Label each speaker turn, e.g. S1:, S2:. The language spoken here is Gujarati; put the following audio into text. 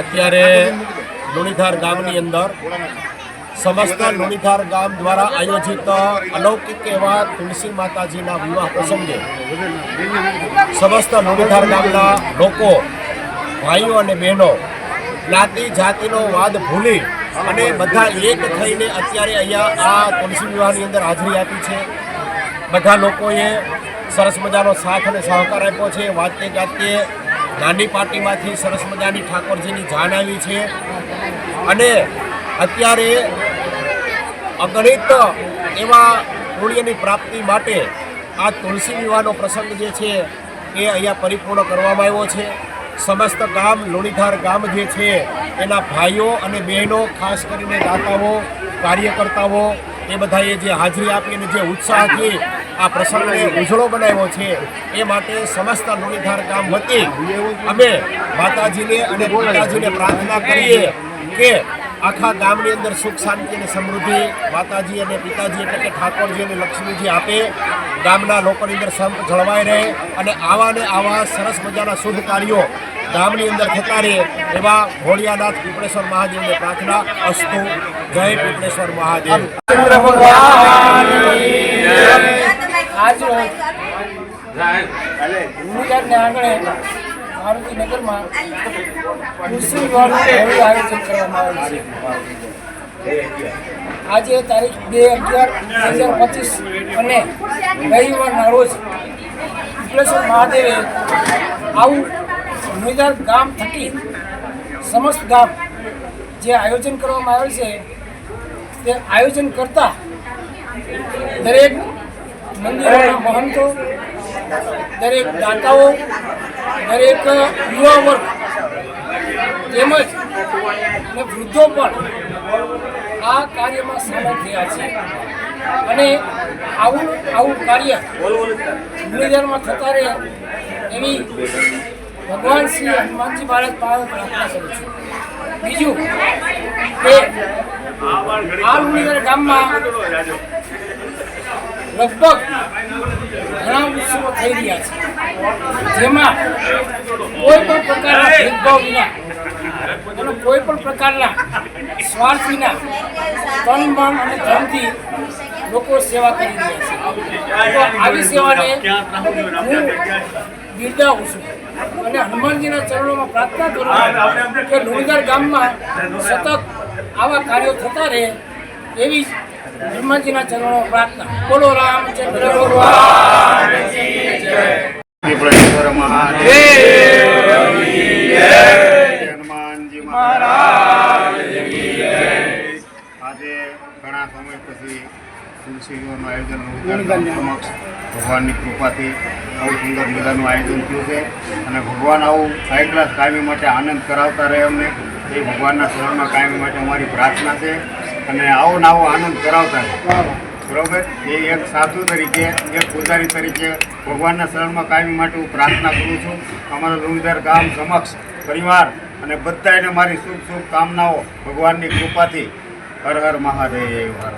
S1: અત્યારે લુણીધાર ગામની અંદર સમસ્ત લુણીધાર ગામ દ્વારા આયોજિત અલૌકિક એવા તુલસી માતાજીના વિવાહ પ્રસંગે સમસ્ત લુણીધાર ગામના લોકો, ભાઈઓ અને બહેનો, જ્ઞાતિ, જાતિનો વાદ ભૂલી અને બધા એક થઈને અત્યારે અહીંયા આ તુલસી વિવાહની અંદર હાજરી આપી છે. બધા લોકોએ સરસ મજાનો સાથ અને સહકાર આપ્યો છે. વાતે ગાતે નાની પાર્ટીમાંથી સરસ મજાની ઠાકોરજીની જાણ આવી છે. અને અત્યારે અગણિત એવા પુણ્યની પ્રાપ્તિ માટે આ તુલસી વિવાહનો પ્રસંગ જે છે એ અહીંયા પરિપૂર્ણ કરવામાં આવ્યો છે. સમસ્ત ગામ લુણીધાર ગામ જે છે એના ભાઈઓ અને બહેનો, ખાસ કરીને દાતાઓ, કાર્યકર્તાઓ એ બધાએ જે હાજરી આપી અને જે ઉત્સાહથી આ પ્રસંગને ઉજળો બનાવ્યો છે. એ માટે સમસ્ત લુણીધાર ગામ વતી અમે માતાજીને અને પિતાજીને પ્રાર્થના કરીએ કે આખા ગામની અંદર સુખ, શાંતિ અને સમૃદ્ધિ માતાજી અને પિતાજી એટલે કે ઠાકોરજી અને લક્ષ્મીજી આપે. ગામના લોકોની અંદર સંપ જળવાઈ રહે અને આવા ને આવા સરસ મજાના શુભ કાર્યો ગામની અંદર થતા રહે એવા ભોળિયાનાથ પીપળેશ્વર મહાદેવને પ્રાર્થના અસ્તુ. જય પીપળેશ્વર મહાદેવ.
S2: આજ રોજ ભૂમિકાને આંગણે મારુતિનગરમાં કૃષિ વિભાગનું ભવ્ય આયોજન કરવામાં આવેલ છે. આજે તારીખ બે અગિયાર બે હજાર પચીસ અને રવિવારના રોજ વિપ્લેશ્વર મહાદેવે આવું ભૂમિદાર ગામ થકી સમસ્ત ગામ જે આયોજન કરવામાં આવેલ છે તે આયોજન કરતા દરેક મંદિરોના મહંતો, દરેક દાતાઓ, દરેક યુવા વર્ગ, તેમજ વૃદ્ધો પણ આ કાર્યમાં સામેલ થયા છે. અને આવું આવું કાર્ય મુરલીધરમાં થતા રહે એવી ભગવાન શ્રી હનુમાનજી મહારાજ પાસે પ્રાર્થના કરું છું. બીજું કે આ લુણીધર ગામમાં લગભગ ઘણા ઉત્સવો થઈ રહ્યા છે. જેમાં કોઈ પણ પ્રકારના ભેદભાવ વિના, અને કોઈ પણ પ્રકારના સ્વાર્થ વિના, તન, મન અને ધનથી લોકો સેવા કરી રહ્યા છે. તો આવી સેવાને હું બિરદાવું છું. અને હનુમાનજીના ચરણોમાં પ્રાર્થના કરું કે લુણીધર ગામમાં સતત આવા કાર્યો થતા રહે એવી જ ચરણો પ્રાર્થના. બોલો
S3: હનુમાનજી મહારાજ આજે ઘણા સમય પછી તુલસી આયોજન ભગવાનની કૃપાથી આવું સુંદર મજાનું આયોજન થયું છે અને ભગવાન આવું હાઈ ક્લાસ કાયમી માટે આનંદ કરાવતા રહે અમને. એ ભગવાનના શરણમાં કાયમી માટે અમારી પ્રાર્થના છે. અને આવો ને આવો આનંદ કરાવતા બરોબર. એ એક સાધુ તરીકે એક પૂજારી તરીકે ભગવાનના શરણમાં કાયમી માટે હું પ્રાર્થના કરું છું. અમારા લુણીધર ગામ સમક્ષ પરિવાર અને બધાને મારી શુભ શુભ કામનાઓ ભગવાનની કૃપાથી. હર હર મહાદેવ હર.